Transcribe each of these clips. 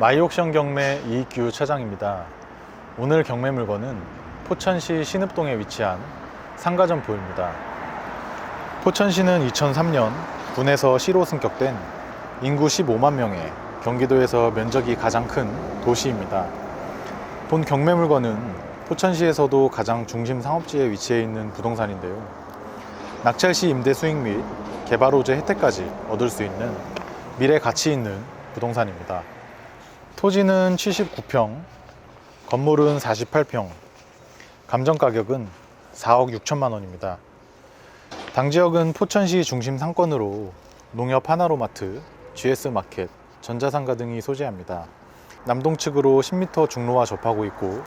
마이옥션 경매 이익규 차장입니다. 오늘 경매 물건은 포천시 신읍동에 위치한 상가점포입니다. 포천시는 2003년 군에서 시로 승격된 인구 15만 명의 경기도에서 면적이 가장 큰 도시입니다. 본 경매 물건은 포천시에서도 가장 중심 상업지에 위치해 있는 부동산인데요. 낙찰 시 임대 수익 및 개발 호재 혜택까지 얻을 수 있는 미래 가치 있는 부동산입니다. 토지는 79평, 건물은 48평, 감정 가격은 4억 6천만 원입니다. 당 지역은 포천시 중심 상권으로 농협 하나로마트, GS 마켓, 전자상가 등이 소재합니다. 남동측으로 10m 중로와 접하고 있고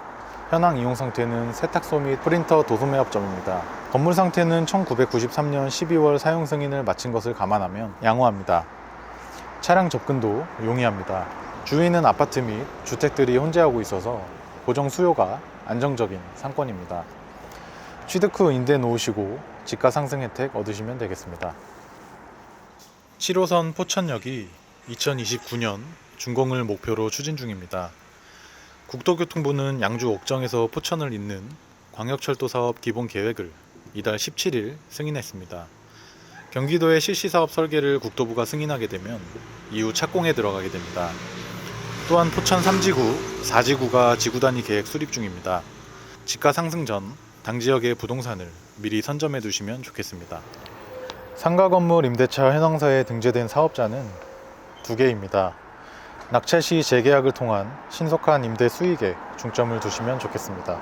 현황 이용 상태는 세탁소 및 프린터 도소매업점입니다. 건물 상태는 1993년 12월 사용 승인을 마친 것을 감안하면 양호합니다. 차량 접근도 용이합니다. 주위는 아파트 및 주택들이 혼재하고 있어서 고정 수요가 안정적인 상권입니다. 취득 후 임대 놓으시고 집가 상승 혜택 얻으시면 되겠습니다. 7호선 포천역이 2029년 준공을 목표로 추진 중입니다. 국토교통부는 양주 옥정에서 포천을 잇는 광역철도 사업 기본 계획을 이달 17일 승인했습니다. 경기도의 실시 사업 설계를 국토부가 승인하게 되면 이후 착공에 들어가게 됩니다. 또한 포천 3지구, 4지구가 지구 단위 계획 수립 중입니다. 지가 상승 전 당 지역의 부동산을 미리 선점해 두시면 좋겠습니다. 상가 건물 임대차 현황사에 등재된 사업자는 두 개입니다. 낙찰 시 재계약을 통한 신속한 임대 수익에 중점을 두시면 좋겠습니다.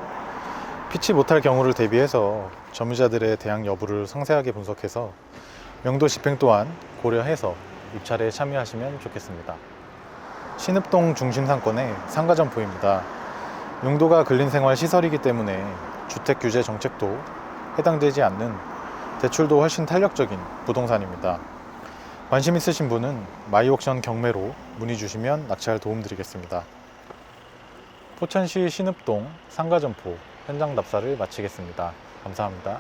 피치 못할 경우를 대비해서 점유자들의 대항 여부를 상세하게 분석해서 명도 집행 또한 고려해서 입찰에 참여하시면 좋겠습니다. 신읍동 중심 상권의 상가 점포입니다. 용도가 근린생활 시설이기 때문에 주택 규제 정책도 해당되지 않는 대출도 훨씬 탄력적인 부동산입니다. 관심 있으신 분은 마이옥션 경매로 문의 주시면 낙찰 도움 드리겠습니다. 포천시 신읍동 상가점포 현장 답사를 마치겠습니다. 감사합니다.